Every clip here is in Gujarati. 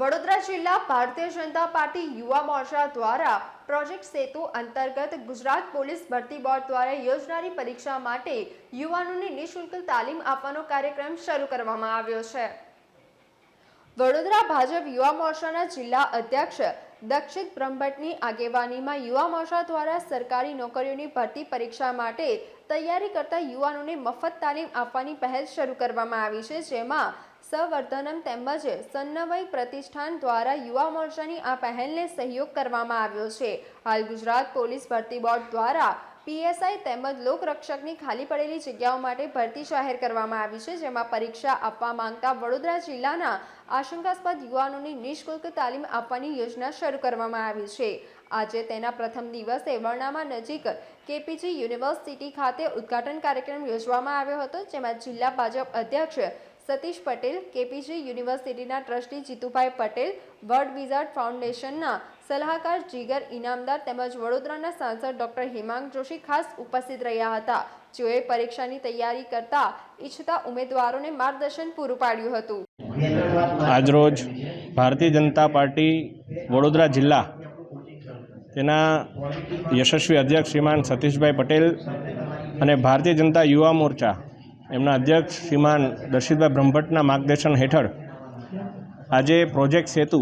વડોદરા જિલ્લા ભારતીય જનતા પાર્ટી યુવા મોરચા દ્વારા પ્રોજેક્ટ સેતુ અંતર્ગત ગુજરાત પોલીસ ભરતી બોર્ડ દ્વારા યોજનારી પરીક્ષા માટે યુવાનોને નિઃશુલ્ક તાલીમ આપવાનો કાર્યક્રમ શરૂ કરવામાં આવ્યો છે. વડોદરા ભાજપ યુવા મોરચાના જિલ્લા અધ્યક્ષ દક્ષિત બ્રહ્મભટ્ટની આગેવાનીમાં યુવા મોરચા દ્વારા સરકારી નોકરીઓની ભરતી પરીક્ષા માટે તૈયારી કરતા યુવાનોને મફત તાલીમ આપવાની પહેલ શરૂ કરવામાં આવી છે, જેમાં સંવર્ધનમ તેમજ સન્નવય પ્રતિષ્ઠાન દ્વારા યુવા મોરચાની આ પહેલને સહયોગ કરવામાં આવ્યો છે. હાલ ગુજરાત પોલીસ ભરતી બોર્ડ દ્વારા પીએસઆઈ તેમજ લોકરક્ષકની ખાલી પડેલી જગ્યાઓ માટે ભરતી જાહેર કરવામાં આવી છે, જેમાં પરીક્ષા આપવા માંગતા વડોદરા જિલ્લાના આશંકાસ્પદ યુવાનોની નિઃશુલ્ક તાલીમ આપવાની યોજના શરૂ કરવામાં આવી છે. આજે તેના પ્રથમ દિવસે વર્ણામાં નજીક કેપીજી યુનિવર્સિટી ખાતે ઉદ્ઘાટન કાર્યક્રમ યોજવામાં આવ્યો હતો, જેમાં જિલ્લા ભાજપ અધ્યક્ષ સતીશ પટેલ, કેપીજી યુનિવર્સિટીના trustee Jitubhai Patel world wizard ફાઉન્ડેશનના સલાહકાર જીગર ઇનામદાર તેમજ વડોદરાના સાંસદ ડોક્ટર હેમાંગ જોશી ખાસ ઉપસ્થિત રહ્યા હતા. જેઓએ પરીક્ષાની તૈયારી કરતા ઈચ્છતા ઉમેદવારોને માર્ગદર્શન પૂરું પાડ્યું હતું. આજરોજ ભારતીય જનતા પાર્ટી વડોદરા જિલ્લા તેના યશસ્વી અધ્યક્ષ શ્રીમાન સતીશભાઈ પટેલ અને ભારતીય જનતા યુવા મોરચા એમના અધ્યક્ષ શ્રીમાન દર્શિતભાઈ બ્રહ્મભટ્ટના માર્ગદર્શન હેઠળ આજે પ્રોજેક્ટ સેતુ,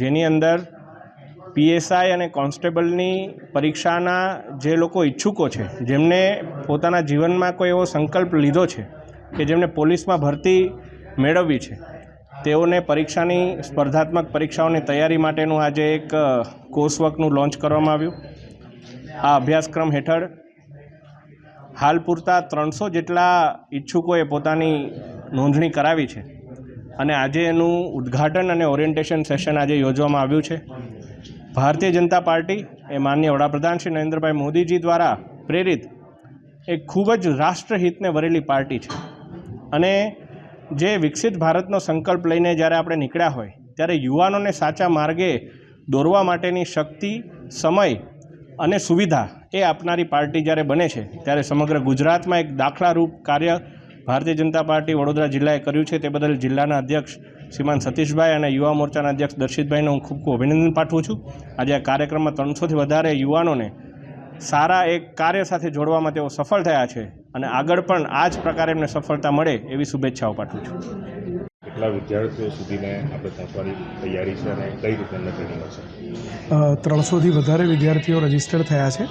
જેની અંદર પીએસઆઈ અને કોન્સ્ટેબલની પરીક્ષાના જે લોકો ઈચ્છુકો છે, જેમને પોતાના જીવનમાં કોઈ એવો સંકલ્પ લીધો છે કે જેમને પોલીસમાં ભરતી મેળવવી છે, તેઓને પરીક્ષાની સ્પર્ધાત્મક પરીક્ષાઓની તૈયારી માટેનું આજે એક કોર્સવર્કનું લોન્ચ કરવામાં આવ્યું. આ અભ્યાસક્રમ હેઠળ હાલ પૂરતા ત્રણસો જેટલા ઈચ્છુકોએ પોતાની નોંધણી કરાવી છે. અને આજે એનું ઉદ્ઘાટન અને ઓરિએન્ટેશન સેશન આજે યોજવામાં આવ્યું છે. ભારતીય જનતા પાર્ટી એ માનનીય વડાપ્રધાન શ્રી નરેન્દ્રભાઈ મોદીજી દ્વારા પ્રેરિત એક ખૂબ જ રાષ્ટ્રહિતને વરેલી પાર્ટી છે. અને જે વિકસિત ભારતનો સંકલ્પ લઈને જ્યારે આપણે નીકળ્યા હોય, ત્યારે યુવાનોને સાચા માર્ગે દોરવા માટેની શક્તિ, સમય અને સુવિધા એ આપનારી પાર્ટી જ્યારે બને છે, ત્યારે સમગ્ર ગુજરાતમાં એક દાખલારૂપ કાર્ય ભારતીય જનતા પાર્ટી વડોદરા જિલ્લાએ કર્યું છે. તે બદલ જિલ્લાના અધ્યક્ષ શ્રીમાન સતીશભાઈ અને યુવા મોરચાના અધ્યક્ષ દર્શિતભાઈને હું ખૂબ ખૂબ અભિનંદન પાઠવું છું. આજે આ કાર્યક્રમમાં ત્રણસોથી વધારે યુવાનોને સારા એક કાર્ય સાથે જોડવામાં તેઓ સફળ થયા છે અને આગળ પણ આ જ પ્રકારે એમને સફળતા મળે એવી શુભેચ્છાઓ પાઠવું છું. કેટલા વિદ્યાર્થીઓ સુધીને આપણે પહોંચવાની તૈયારી છે અને કઈ રીતે એમને છે ત્રણસોથી વધારે વિદ્યાર્થીઓ રજિસ્ટર થયા છે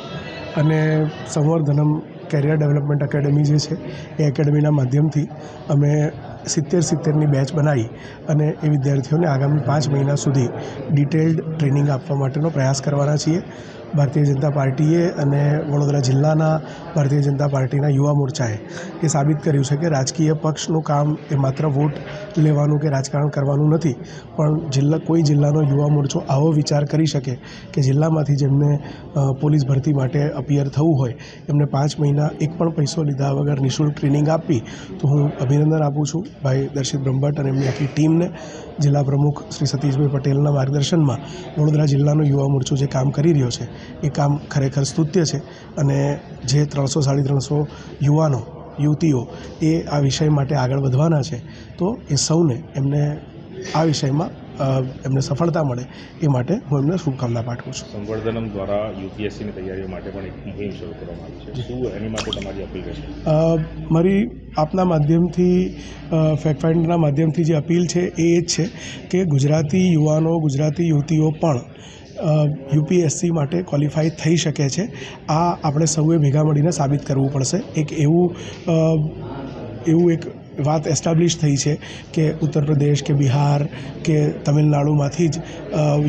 અને સંવર્ધનમ કેરિયર ડેવલપમેન્ટ એકેડમી જે છે, એ એકેડમીના માધ્યમથી અમે સિત્તેર સિત્તેરની બેચ બનાવી અને એ વિદ્યાર્થીઓને આગામી પાંચ મહિના સુધી ડિટેલ્ડ ટ્રેનિંગ આપવા માટેનો પ્રયાસ કરવાના છીએ. ભારતીય જનતા પાર્ટીએ અને વડોદરા જિલ્લાના ભારતીય જનતા પાર્ટીના યુવા મોરચાએ એ સાબિત કર્યું છે કે રાજકીય પક્ષનું કામ એ માત્ર વોટ લેવાનું કે રાજકારણ કરવાનું નથી, પણ જિલ્લા, કોઈ જિલ્લાનો યુવા મોરચો આવો વિચાર કરી શકે કે જિલ્લામાંથી જેમને પોલીસ ભરતી માટે અપિયર થવું હોય, એમને પાંચ મહિના એક પણ પૈસો લીધા વગર નિઃશુલ્ક ટ્રેનિંગ આપી તો હું અભિનંદન આપું છું ભાઈ દર્શિત બ્રહ્મભટ્ટ અને એમની આખી ટીમને, જિલ્લા પ્રમુખ શ્રી સતીશભાઈ પટેલના માર્ગદર્શનમાં વડોદરા જિલ્લાનો યુવા મોરચો જે કામ કરી રહ્યો છે એ કામ ખરેખર સ્તુત્ય છે. અને જે ત્રણસો સાડી ત્રણસો યુવાનો યુવતીઓ એ આ વિષય માટે આગળ વધવાના છે તો એ સૌને એમને આ વિષયમાં એમને સફળતા મળે એ માટે હું એમને શુભકામના પાઠવું છું. સંવર્ધનમ દ્વારા યુપીએસસીની તૈયારીઓ માટે પણ એક મુહિમ શરૂ કરવામાં આવી છે. શું એની માટે તમારી અપીલ રહેશે? મારી આપના માધ્યમથી ફેક્ટ ફાઇન્ડના માધ્યમથી જે અપીલ છે એ એ જ છે કે ગુજરાતી યુવાનો ગુજરાતી યુવતીઓ પણ યુપીએસસી માટે ક્વોલિફાઈ થઈ શકે છે. આ આપણે સૌએ ભેગા મળીને સાબિત કરવું પડશે. એક એવું એવું એક વાત એસ્ટાબ્લિશ થઈ છે કે ઉત્તર પ્રદેશ કે બિહાર કે તમિલનાડુમાંથી જ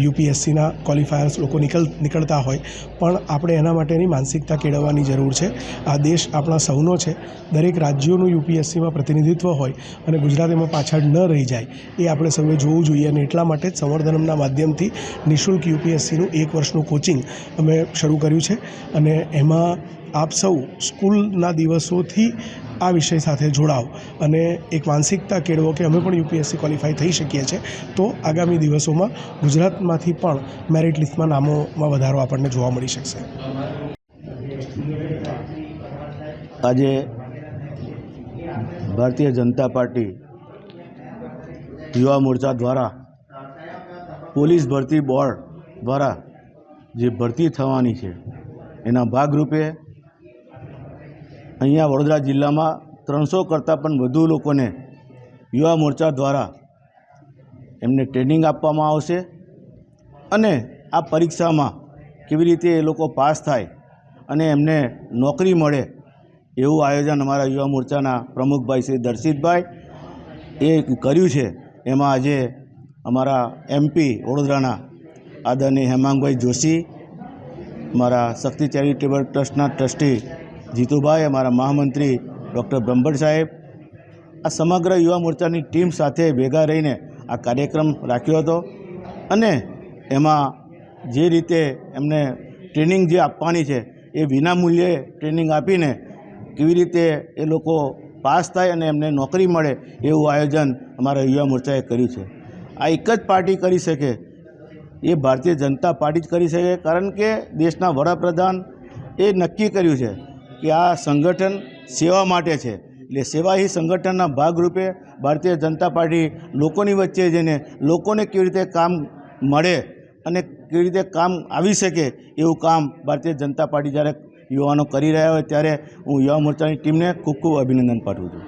યુપીએસસીના ક્વોલિફાયર્સ લોકો નીકળ, નીકળતા હોય. પણ આપણે એના માટેની માનસિકતા કેળવવાની જરૂર છે. આ દેશ આપણા સૌનો છે. દરેક રાજ્યોનું યુપીએસસીમાં પ્રતિનિધિત્વ હોય અને ગુજરાત એમાં પાછળ ન રહી જાય, એ આપણે સૌએ જોવું જોઈએ અને એટલા માટે જ સંવર્ધનમના માધ્યમથી નિઃશુલ્ક યુપીએસસીનું એક વર્ષનું કોચિંગ અમે શરૂ કર્યું છે. અને એમાં આપ સૌ સ્કૂલના દિવસોથી આ વિષય સાથે જોડાઓ અને એક માનસિકતા કેળવો કે અમે પણ યુપીએસસી ક્વોલિફાય થઈ શકીએ છીએ. તો આગામી દિવસોમાં ગુજરાતમાંથી પણ મેરિટ લિસ્ટમાં નામોમાં વધારો આપણને જોવા મળી શકશે. આજે ભારતીય જનતા પાર્ટી યુવા મોરચા દ્વારા પોલીસ ભરતી બોર્ડ દ્વારા જે ભરતી થવાની છે, એના ભાગરૂપે અહીંયા વડોદરા જિલ્લામાં ત્રણસો કરતાં પણ વધુ લોકોને યુવા મોરચા દ્વારા એમને ટ્રેનિંગ આપવામાં આવશે અને આ પરીક્ષામાં કેવી રીતે એ લોકો પાસ થાય અને એમને નોકરી મળે એવું આયોજન અમારા યુવા મોરચાના પ્રમુખભાઈ શ્રી દર્શિતભાઈ એ કર્યું છે. એમાં આજે અમારા એમપી વડોદરાના આદરણીય હેમાંગભાઈ જોશી મારા શક્તિ ચેરિટેબલ ટ્રસ્ટના ટ્રસ્ટી જીતુભાઈ, અમારા મહામંત્રી ડૉક્ટર બ્રહ્મભટ્ટ સાહેબ, આ સમગ્ર યુવા મોરચાની ટીમ સાથે ભેગા રહીને આ કાર્યક્રમ રાખ્યો હતો અને એમાં જે રીતે એમને ટ્રેનિંગ જે આપવાની છે એ વિનામૂલ્યે ટ્રેનિંગ આપીને કેવી રીતે એ લોકો પાસ થાય અને એમને નોકરી મળે એવું આયોજન અમારા યુવા મોરચાએ કર્યું છે. આ એક જ પાર્ટી કરી શકે એ ભારતીય જનતા પાર્ટી જ કરી શકે કારણ કે દેશના વડાપ્રધાન એ નક્કી કર્યું છે કે આ સંગઠન સેવા માટે છે. એટલે સેવા હી સંગઠનના ભાગરૂપે ભારતીય જનતા પાર્ટી લોકોની વચ્ચે જઈને લોકોને કેવી રીતે કામ મળે અને કેવી રીતે કામ આવી શકે એવું કામ ભારતીય જનતા પાર્ટી જ્યારે યુવાનો કરી રહ્યા હોય ત્યારે હું યુવા મોરચાની ટીમને ખૂબ ખૂબ અભિનંદન પાઠવું છું.